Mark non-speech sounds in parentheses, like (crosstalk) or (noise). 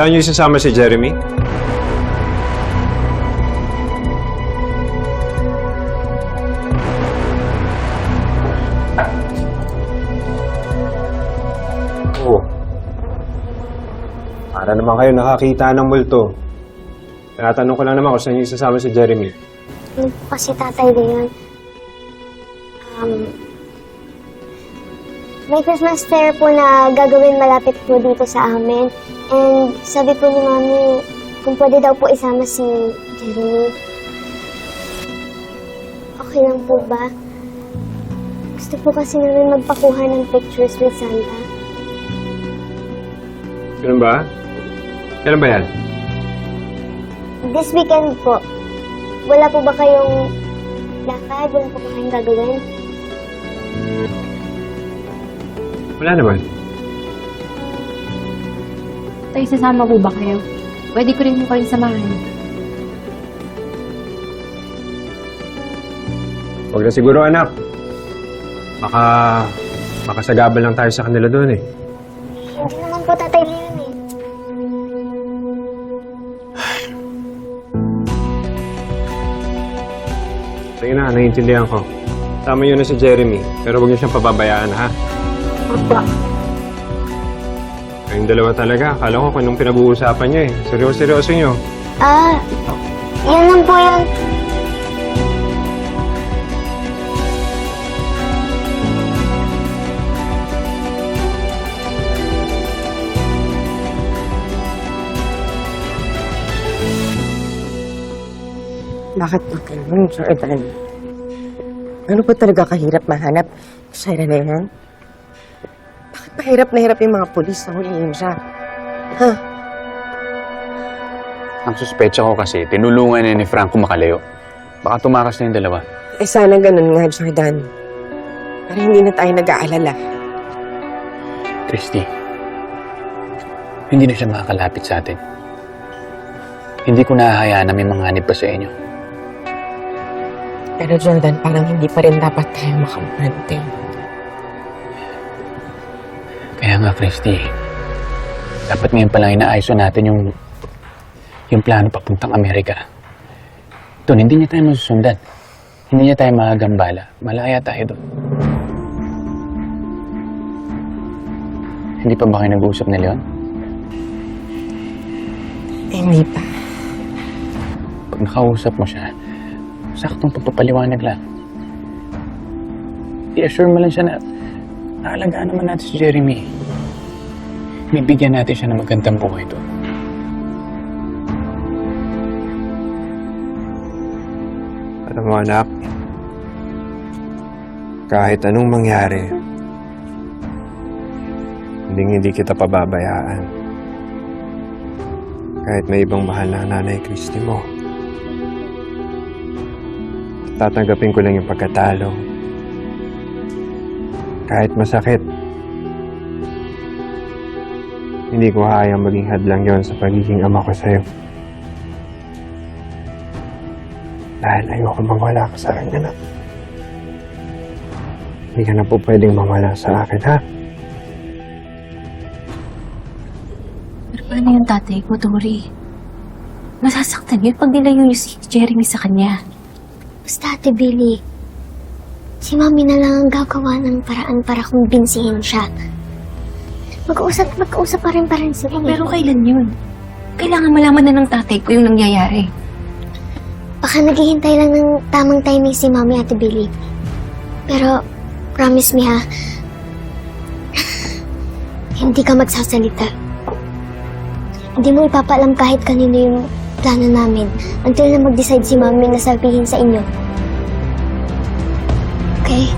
Saan niyo isasama si Jeremy? Oo. Para naman kayo nakakita ng multo. Tinatanong ko lang naman kung saan niyo isasama si Jeremy. Yun po kasi tatay Leon. Um, may Christmas fair po na gagawin malapit po dito sa amin. And sabi po ni Mami, kung pwede daw po isama si Jeremy. Okay lang po ba? Gusto po kasi namin magpakuha ng pictures with Santa. Ganun ba? Kailan ba yan? This weekend po, wala po ba kayong lakad? Wala po ba kayong gagawin? Wala naman. Tay, sasama po ba kayo? Pwede ko rin po kayong samahan. Huwag na siguro anak. Baka makasagabal lang tayo sa kanila doon eh. Hindi naman po tatay Leon eh. Sige na, naiintindihan ko. Tama yun na si Jeremy, pero huwag niyo siyang pababayaan, ha? Opo. Kayong dalawa talaga. Akala ko kung anong pinag-uusapan niyo eh. Seryoso-seryoso niyo. Ah, yan lang po yun. Bakit ba ganun, Jordan? Ano ba talaga kahirap mahanap si na yan? Bakit mahirap na hirap yung mga polis na huliin siya? Ha? Ang suspecha ko kasi, tinulungan niya ni Franco makalayo. Baka tumakas na yung dalawa. Eh sana ganun nga, Jordan. Para hindi na tayo nag-aalala. Christy, hindi na siya makakalapit sa atin. Hindi ko nahahayaan na may manganib pa sa inyo. Pero Jordan, parang hindi pa rin dapat tayo makamante. Kaya nga, Christy, dapat ngayon pa lang inaayos natin yung yung plano papuntang Amerika. Doon, hindi niya tayo masusundan. Hindi niya tayo magagambala. Malaya tayo doon. Hindi pa ba kayo nag-uusap ni Leon? Hindi pa. Pag nakausap mo siya, saktong pagpapaliwanag lang. I-assure mo lang siya na naalagaan naman natin si Jeremy. Bibigyan natin siya ng magandang buhay doon. Alam mo anak, kahit anong mangyari, hindi hindi kita pababayaan. Kahit may ibang mahal na nanay Christy mo. Tatanggapin ko lang yung pagkatalo. Kahit masakit, hindi ko hayang maging hadlang yon sa pagiging ama ko sa'yo. Dahil ayoko mawala ka sa akin, anak. Hindi ka na po pwedeng mawala sa akin, ha? Pero paano yung tatay ko, Tori? Masasaktan yun pag nilayo niyo si Jeremy sa kanya. Basta Ate Billy, si Mami na lang ang gagawa ng paraan para kumbinsihin siya. Mag-uusap, mag-uusap pa rin pa rin sila. eh. Pero kailan yun? Kailangan malaman na ng tatay ko yung nangyayari. Baka naghihintay lang ng tamang timing si Mami Ate Billy. Pero, promise me ha, (laughs) hindi ka magsasalita. Hindi mo ipapaalam kahit kanino yung plano namin until na mag-decide si Mami na sabihin sa inyo. Okay?